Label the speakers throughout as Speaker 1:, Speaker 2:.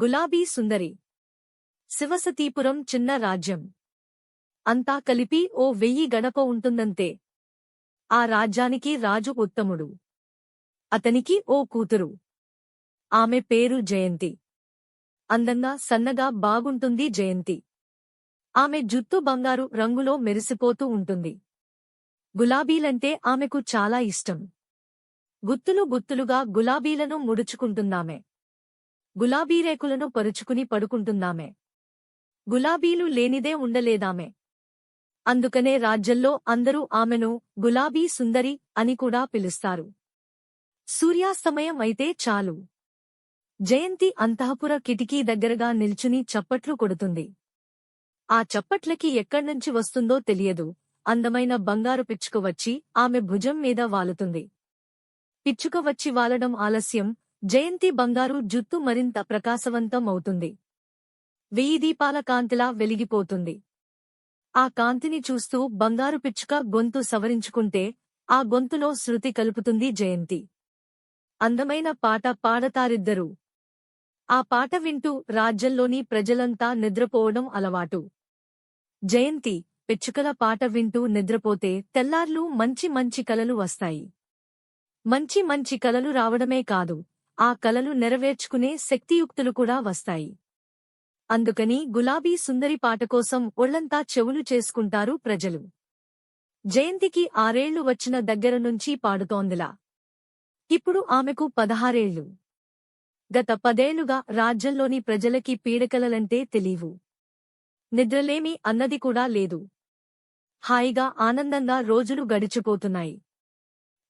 Speaker 1: గులాబీ సుందరి. శివసతీపురం చిన్న రాజ్యం. అంతా కలిపి ఓ వెయ్యి గడప ఉంటుందంతే. ఆ రాజ్యానికి రాజు ఉత్తముడు. అతనికి ఓ కూతురు. ఆమె పేరు జయంతి. అందంగా సన్నగా బాగుంటుంది జయంతి. ఆమె జుత్తు బంగారు రంగులో మెరిసిపోతూ ఉంటుంది. గులాబీలంటే ఆమెకు చాలా ఇష్టం. గుత్తులు గుత్తులుగా గులాబీలను ముడుచుకుంటుందామె గులాబీ రేకులను పరుచుకుని పడుకుంటుందామె గులాబీలు లేనిదే ఉండలేదామె. అందుకనే రాజ్యంలో అందరూ ఆమెను గులాబీ సుందరి అని కూడా పిలుస్తారు. సూర్యాస్తమయం అయితే చాలు. జయంతి అంతఃపుర కిటికీ దగ్గరగా నిల్చుని చప్పట్లు కొడుతుంది. ఆ చప్పట్లకి ఎక్కడ్నుంచి వస్తుందో తెలియదు. అందమైన బంగారు పిచ్చుక వచ్చి ఆమె భుజం మీద వాలుతుంది. పిచ్చుక వచ్చి వాలడం ఆలస్యం జయంతి బంగారు జుత్తు మరింత ప్రకాశవంతం అవుతుంది వెయ్యి దీపాల కాంతిలా వెలిగిపోతుంది. ఆ కాంతిని చూస్తూ బంగారు పిచ్చుక గొంతు సవరించుకుంటే ఆ గొంతులో శృతి కలుపుతుంది జయంతి. అందమైన పాట పాడతారిద్దరూ. ఆ పాట వింటూ రాజ్యంలోని ప్రజలంతా నిద్రపోవడం అలవాటు. జయంతి పిచ్చుకల పాట వింటూ నిద్రపోతే తెల్లార్లు మంచి మంచి కలలు వస్తాయి. మంచి మంచి కలలు రావడమే కాదు. ఆ కలలు నెరవేర్చుకునే శక్తియుక్తులు కూడా వస్తాయి. అందుకని గులాబీ సుందరి పాట కోసం ఒళ్ళంతా చెవులు చేసుకుంటారు ప్రజలు. జయంతికి ఆరేళ్ళు వచ్చిన దగ్గర నుంచి పాడుతోందిలా. ఇప్పుడు ఆమెకు పదహారేళ్ళు. గత పదేళ్ళుగా రాజ్యంలోని ప్రజలకి పీడకలలంటే తెలీవు నిద్రలేమి అన్నది కూడా లేదు. హాయిగా ఆనందంగా రోజులు గడిచిపోతున్నాయి.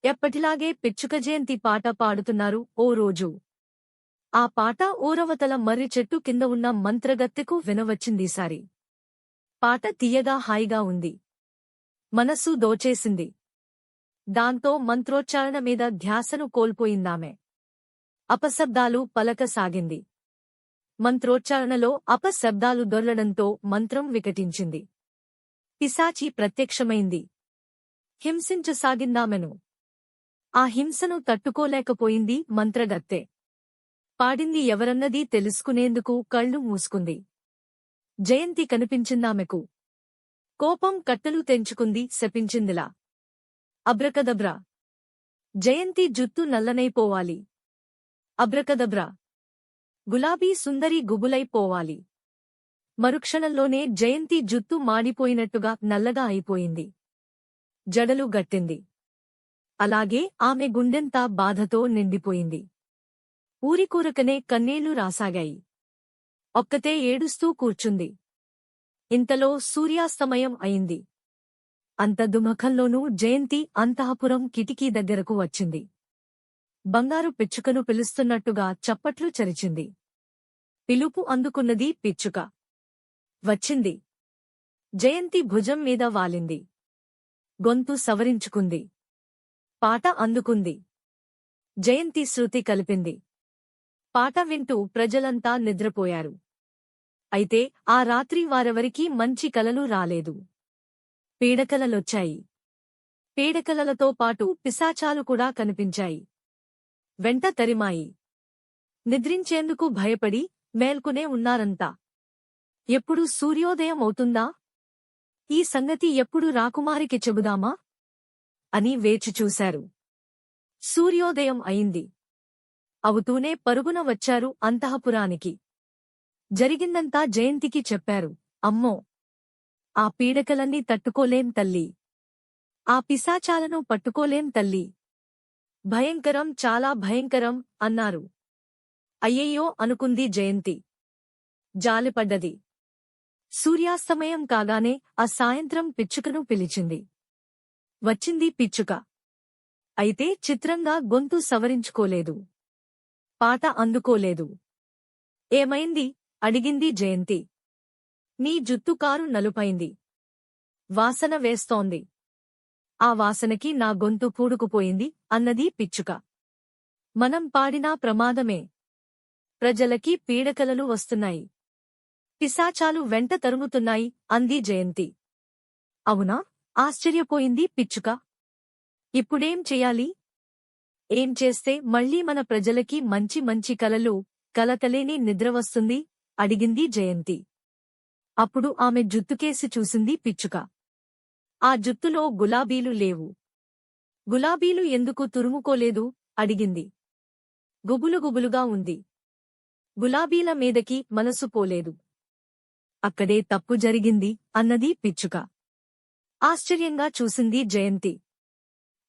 Speaker 1: ఎప్పటిలాగే పిచ్చుక జయంతి పాట పాడుతున్నారు ఓ రోజు. ఆ పాట ఊరవతల మర్రి చెట్టు కింద ఉన్న మంత్రగత్తెకు వినవచ్చిందీసారి పాట తీయగా హాయిగా ఉంది. మనస్సు దోచేసింది. దాంతో మంత్రోచ్చారణ మీద ధ్యాసను కోల్పోయిందామె. అపశబ్దాలు పలకసాగింది మంత్రోచ్చారణలో అపశబ్దాలు దొర్లడంతో మంత్రం వికటించింది. పిశాచి ప్రత్యక్షమైంది. హింసించసాగిందామెను. ఆ హింసను తట్టుకోలేకపోయింది మంత్రగత్తె. పాడింది ఎవరన్నది తెలుసుకునేందుకు కళ్ళు మూసుకుంది. జయంతి కనిపించిందామెకు. కోపం కట్టలు తెంచుకుంది శపించిందిలా. అబ్రకదబ్రా. జయంతి జుత్తు నల్లనైపోవాలి అబ్రకదబ్రా. గులాబీ సుందరి గుబులైపోవాలి మరుక్షణంలోనే జయంతి జుత్తు మాడిపోయినట్టుగా నల్లగా అయిపోయింది. జడలు గట్టింది. అలాగే ఆమె గుండెంతా బాధతో నిండిపోయింది. ఊరికూరకనే కన్నీళ్ళు రాసాగాయి. ఒక్కతే ఏడుస్తూ కూర్చుంది. ఇంతలో సూర్యాస్తమయం అయింది. అంత దుమఖంలోనూ జయంతి అంతఃపురం కిటికీ దగ్గరకు వచ్చింది. బంగారు పిచ్చుకను పిలుస్తున్నట్టుగా చప్పట్లు చరిచింది. పిలుపు అందుకున్నది పిచ్చుక. వచ్చింది. జయంతి భుజం మీద వాలింది. గొంతు సవరించుకుంది. పాట అందుకుంది. జయంతి శృతి కలిపింది. పాట వింటూ ప్రజలంతా నిద్రపోయారు. అయితే ఆ రాత్రి వారెవరికీ మంచి కలలు రాలేదు. పీడకలలొచ్చాయి. పీడకలలతో పాటు పిశాచాలు కూడా కనిపించాయి. వెంట తరిమాయి. నిద్రించేందుకు భయపడి మేల్కునే ఉన్నారంతా. ఎప్పుడు సూర్యోదయం అవుతుందా ఈ సంగతి ఎప్పుడు రాకుమారికి చెబుదామా? అని వేచిచూశారు సూర్యోదయం అయింది. అవుతూనే పరుగున వచ్చారు అంతఃపురానికి. జరిగిందంతా జయంతికి చెప్పారు. అమ్మో! ఆ పీడకలన్నీ తట్టుకోలేం తల్లి. ఆ పిశాచాలను పట్టుకోలేం తల్లి. భయంకరం చాలా భయంకరం అన్నారు. అయ్యయ్యో అనుకుంది జయంతి. జాలిపడ్డది. సూర్యాస్తమయం కాగానే ఆ సాయంత్రం పిచ్చుకను పిలిచింది. వచ్చింది పిచ్చుక. అయితే చిత్రంగా గొంతు సవరించుకోలేదు. పాట అందుకోలేదు. ఏమైంది? అడిగింది జయంతి. నీ జుత్తుకారు నలుపైంది. వాసన వేస్తోంది. ఆ వాసనకి నా గొంతు పూడుకుపోయింది అన్నది పిచ్చుక. మనం పాడినా ప్రమాదమే. ప్రజలకి పీడకలలు వస్తున్నాయి. పిశాచాలు వెంట తరుముతున్నాయి అంది జయంతి. అవునా? ఆశ్చర్యపోయింది పిచ్చుక. ఇప్పుడేం చెయ్యాలి ఏం చేస్తే మళ్ళీ మన ప్రజలకి మంచి మంచి కలలు కలకలేని నిద్ర వస్తుంది? అడిగింది జయంతి. అప్పుడు ఆమె జుత్తుకేసి చూసింది పిచ్చుక. ఆ జుత్తులో గులాబీలు లేవు. గులాబీలు ఎందుకు తురుముకోలేదు? అడిగింది. గుబులు గుబులుగా ఉంది. గులాబీల మీదకి మనసు పోలేదు. అక్కడే తప్పు జరిగింది అన్నది పిచ్చుక. ఆశ్చర్యంగా చూసింది జయంతి.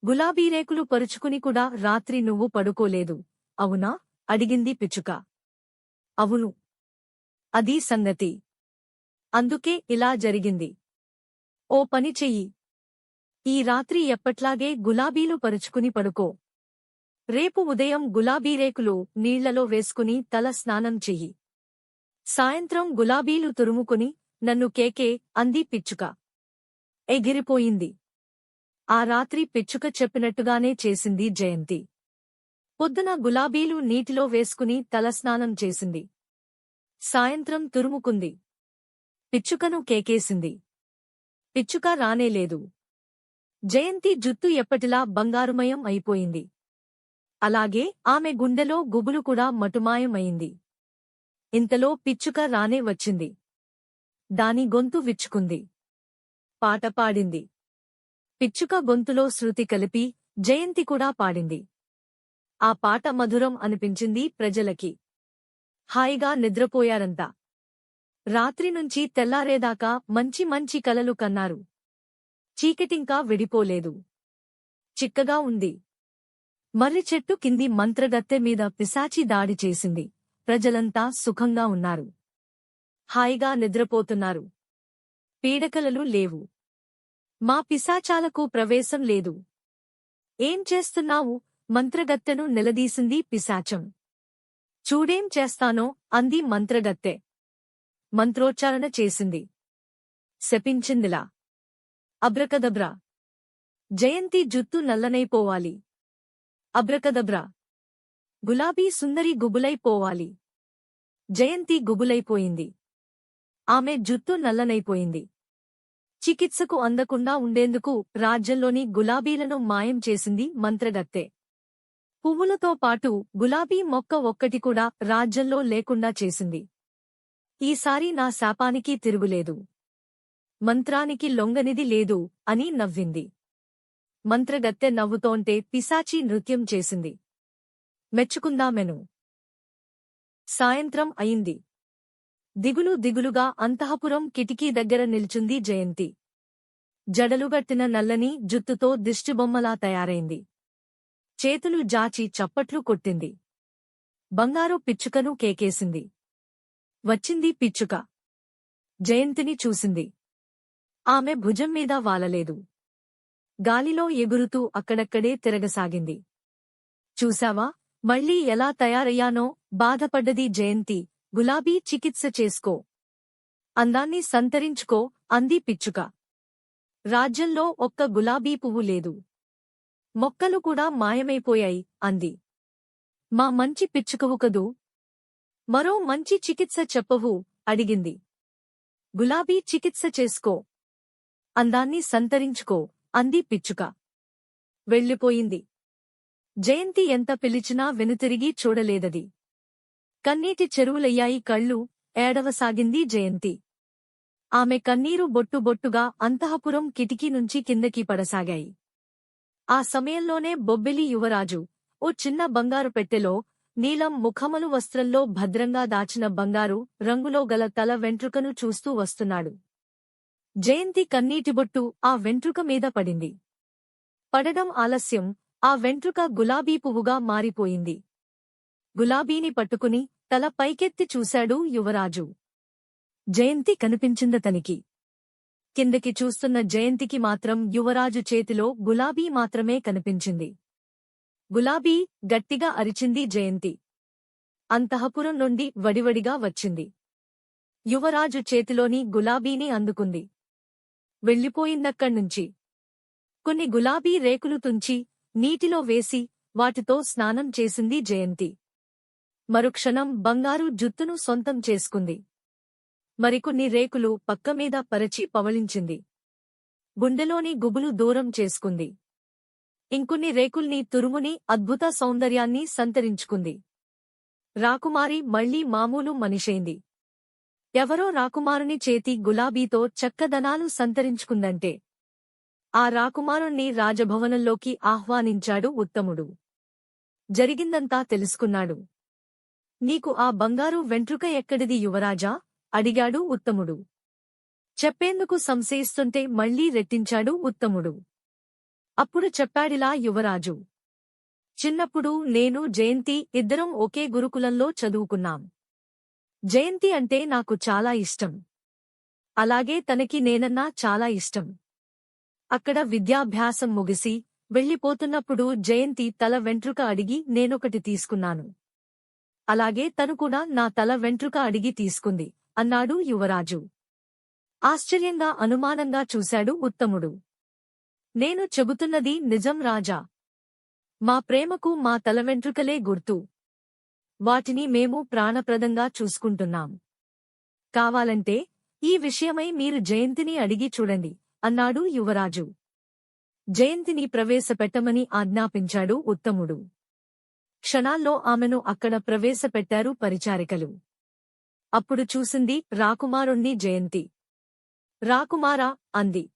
Speaker 1: గులాబీరేకులు పరుచుకుని కూడా రాత్రి నువ్వు పడుకోలేదు. అవునా? అడిగింది పిచ్చుక. అవును. అదీ సంగతి. అందుకే ఇలా జరిగింది. ఓ పని చెయ్యి. ఈ రాత్రి ఎప్పట్లాగే గులాబీలు పరుచుకుని పడుకో. రేపు ఉదయం గులాబీరేకులు నీళ్ళలో వేసుకుని తల స్నానం చెయ్యి. సాయంత్రం గులాబీలు తురుముకుని నన్ను కేకే అంది పిచ్చుక. ఎగిరిపోయింది. ఆ రాత్రి పిచ్చుక చెప్పినట్టుగానే చేసింది జయంతి. పొద్దున గులాబీలు నీటిలో వేసుకుని తలస్నానం చేసింది. సాయంత్రం తురుముకుంది. పిచ్చుకను కేకేసింది. పిచ్చుక రానేలేదు. జయంతి జుత్తు ఎప్పటిలా బంగారుమయం అయిపోయింది. అలాగే ఆమె గుండెలో గుబులు కూడా మటుమాయమైంది. ఇంతలో పిచ్చుక రానే వచ్చింది. దాని గొంతు విచ్చుకుంది. పాట పాడింది. పిచ్చుక గొంతులో శృతి కలిపి జయంతి కూడా పాడింది. ఆ పాట మధురం అనిపించింది ప్రజలకి. హాయిగా నిద్రపోయారంతా రాత్రి నుంచి తెల్లారేదాకా మంచి మంచి కలలు కన్నారు. చీకటింకా విడిపోలేదు. చిక్కగా ఉంది. మర్రి చెట్టు కింది మంత్రగత్తె మీద పిశాచి దాడి చేసింది. ప్రజలంతా సుఖంగా ఉన్నారు. హాయిగా నిద్రపోతున్నారు. పీడకలలు లేవు. మా పిశాచాలకు ప్రవేశం లేదు. ఏం చేస్తున్నావు? మంత్రగత్తెను నిలదీసింది పిశాచం. చూడేం చేస్తానో అంది మంత్రగత్తె. మంత్రోచ్చారణ చేసింది. శపించిందిలా. అబ్రకదబ్రా. జయంతి జుత్తు నల్లనైపోవాలి అబ్రకదబ్రా. గులాబీ సుందరి గుబులైపోవాలి జయంతి గుబులైపోయింది ఆమె జుత్తు నల్లనైపోయింది చికిత్సకు అందకుండా ఉండేందుకు రాజ్యంలోని గులాబీలను మాయం చేసింది మంత్రగత్తె పువ్వులతో పాటు గులాబీ మొక్క ఒక్కటి కూడా రాజ్యంలో లేకుండా చేసింది. ఈసారి నా శాపానికి తిరుగులేదు. మంత్రానికి లొంగనిది లేదు అని నవ్వింది. మంత్రగత్తె నవ్వుతోంటే పిశాచి నృత్యం చేసింది. మెచ్చుకుందామెను. సాయంత్రం అయింది. దిగులు దిగులుగా అంతఃపురం కిటికీ దగ్గర నిల్చుంది జయంతి. జడలుగట్టిన నల్లని జుత్తుతో దిష్టిబొమ్మలా తయారైంది. చేతులు జాచి చప్పట్లు కొట్టింది. బంగారు పిచ్చుకను కేకేసింది. వచ్చింది పిచ్చుక. జయంతిని చూసింది. ఆమె భుజం మీద వాలలేదు. గాలిలో ఎగురుతూ అక్కడక్కడే తిరగసాగింది. చూశావా? మళ్ళీ ఎలా తయారయ్యానో బాధపడ్డది జయంతి. గులాబీ చికిత్స చేసుకో. అందాన్ని సంతరించుకో అంది పిచ్చుక. రాజ్యంలో ఒక్క గులాబీ పువ్వు లేదు. మొక్కలు కూడా మాయమైపోయాయి అంది. మా మంచి పిచ్చుకవు కదూ? మరో మంచి చికిత్స చెప్పవు అడిగింది. గులాబీ చికిత్స చేసుకో. అందాన్ని సంతరించుకో అంది పిచ్చుక. వెళ్ళిపోయింది. జయంతి ఎంత పిలిచినా వెనుతిరిగి చూడలేదది. కన్నీటి చెరువులయ్యాయి కళ్ళు ఏడవసాగింది జయంతి. ఆమె కన్నీరు బొట్టుబొట్టుగా అంతఃపురం కిటికీ నుంచి కిందకి పడసాగాయి. ఆ సమయంలోనే బొబ్బిలి యువరాజు ఓ చిన్న బంగారు పెట్టెలో నీలం ముఖమలు వస్త్రంలో భద్రంగా దాచిన బంగారు రంగులో గల తల వెంట్రుకను చూస్తూ వస్తున్నాడు. జయంతి కన్నీటిబొట్టు ఆ వెంట్రుక మీద పడింది. పడడం ఆలస్యం ఆ వెంట్రుక గులాబీ పువ్వుగా మారిపోయింది. గులాబీని పట్టుకుని తల పైకెత్తి చూశాడు యువరాజు. జయంతి కనిపించిందతనికి కిందకి చూస్తున్న జయంతికి మాత్రం యువరాజు చేతిలో గులాబీ మాత్రమే కనిపించింది. గులాబీ గట్టిగా అరిచింది జయంతి. అంతఃపురం నుండి వడివడిగా వచ్చింది. యువరాజు చేతిలోని గులాబీని అందుకుంది. వెళ్ళిపోయిందక్కడ్నుంచి. కొన్ని గులాబీ రేకులు తుంచి నీటిలో వేసి వాటితో స్నానం చేసింది జయంతి. మరుక్షణం బంగారు జుత్తును సొంతం చేసుకుంది. మరికొన్ని రేకులు పక్కమీద పరచి పవళించింది. గుండెలోని గుబులు దూరం చేసుకుంది. ఇంకొన్ని రేకుల్ని తురుముని అద్భుత సౌందర్యాన్ని సంతరించుకుంది. రాకుమారి మళ్ళీ మామూలు మనిషైంది. ఎవరో రాకుమారుని చేతి గులాబీతో చక్కదనాలు సంతరించుకుందంటే. ఆ రాకుమారుణ్ణి రాజభవనంలోకి ఆహ్వానించాడు ఉత్తముడు. జరిగిందంతా తెలుసుకున్నాడు. నీకు ఆ బంగారు వెంట్రుక ఎక్కడిది యువరాజా? అడిగాడు ఉత్తముడు. చెప్పేందుకు సంశయిస్తుంటే మళ్ళీ రెట్టించాడు ఉత్తముడు. అప్పుడు చెప్పాడిలా యువరాజు. చిన్నప్పుడు నేను జయంతి ఇద్దరం ఒకే గురుకులంలో చదువుకున్నాం. జయంతి అంటే నాకు చాలా ఇష్టం. అలాగే తనకి నేనన్నా చాలా ఇష్టం. అక్కడ విద్యాభ్యాసం ముగిసి వెళ్ళిపోతున్నప్పుడు జయంతి తల వెంట్రుక అడిగి నేనొకటి తీసుకున్నాను. అలాగే తను కూడా నా తల వెంట్రుక అడిగి తీసుకుంది. అన్నాడు యువరాజు. ఆశ్చర్యంగా అనుమానంగా చూశాడు ఉత్తముడు. నేను చెబుతున్నది నిజం రాజా. మా ప్రేమకు మా తల వెంట్రుకలే గుర్తు. వాటిని మేము ప్రాణప్రదంగా చూసుకుంటున్నాం. కావాలంటే ఈ విషయమై మీరు జయంతిని అడిగి చూడండి అన్నాడు యువరాజు. జయంతిని ప్రవేశపెట్టమని ఆజ్ఞాపించాడు ఉత్తముడు. క్షణాల్లో ఆమెను అక్కడ ప్రవేశపెట్టారు పరిచారికలు. అప్పుడు చూసింది రాకుమారుణ్ణి జయంతి. రాకుమారా అంది.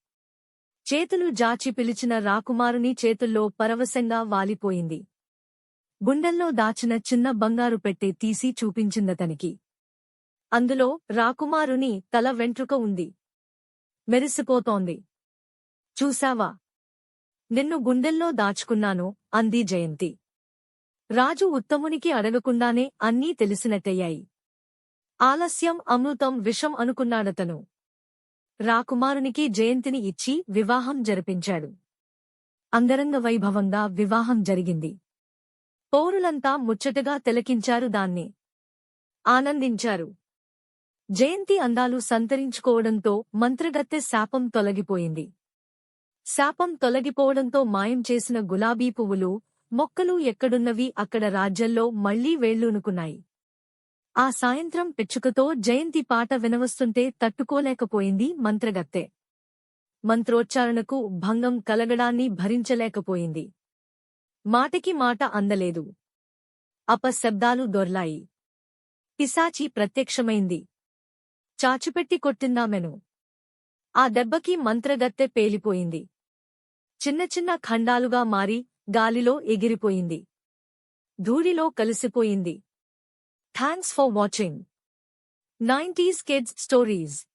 Speaker 1: చేతులు జాచి పిలిచిన రాకుమారుని చేతుల్లో పరవశంగా వాలిపోయింది. గుండెల్లో దాచిన చిన్న బంగారు పెట్టె తీసి చూపించిందతనికి. అందులో రాకుమారుని తల వెంట్రుక ఉంది. మెరిసిపోతోంది. చూశావా? నిన్ను గుండెల్లో దాచుకున్నాను అంది జయంతి. రాజు ఉత్తమునికి అడగకుండానే అన్నీ తెలిసినట్టయ్యాయి. ఆలస్యం అమృతం విషం అనుకున్నాడతను. రాకుమారునికి జయంతిని ఇచ్చి వివాహం జరిపించాడు. అంగరంగ వైభవంగా వివాహం జరిగింది. పౌరులంతా ముచ్చటగా తిలకించారు దాన్ని. ఆనందించారు. జయంతి అందాలు సంతరించుకోవడంతో మంత్రగత్తె శాపం తొలగిపోయింది. శాపం తొలగిపోవడంతో మాయం చేసిన గులాబీ పువ్వులు మొక్కలు ఎక్కడున్నవి అక్కడ రాజ్యంలో మళ్ళీ వేళ్ళూనుకున్నాయి ఆ సాయంత్రం పిచ్చుకతో జయంతి పాట వినవస్తుంటే తట్టుకోలేకపోయింది మంత్రగత్తె. మంత్రోచ్చారణకు భంగం కలగడాన్ని భరించలేకపోయింది. మాటకి మాట అందలేదు. అపశబ్దాలు దొర్లాయి. పిశాచి ప్రత్యక్షమైంది. చాచుపెట్టి కొట్టిందామెను ఆ దెబ్బకి మంత్రగత్తె పేలిపోయింది. చిన్న చిన్న ఖండాలుగా మారి గాలిలో ఎగిరిపోయింది. ధూళిలో కలిసిపోయింది. Thanks for watching nineties kids stories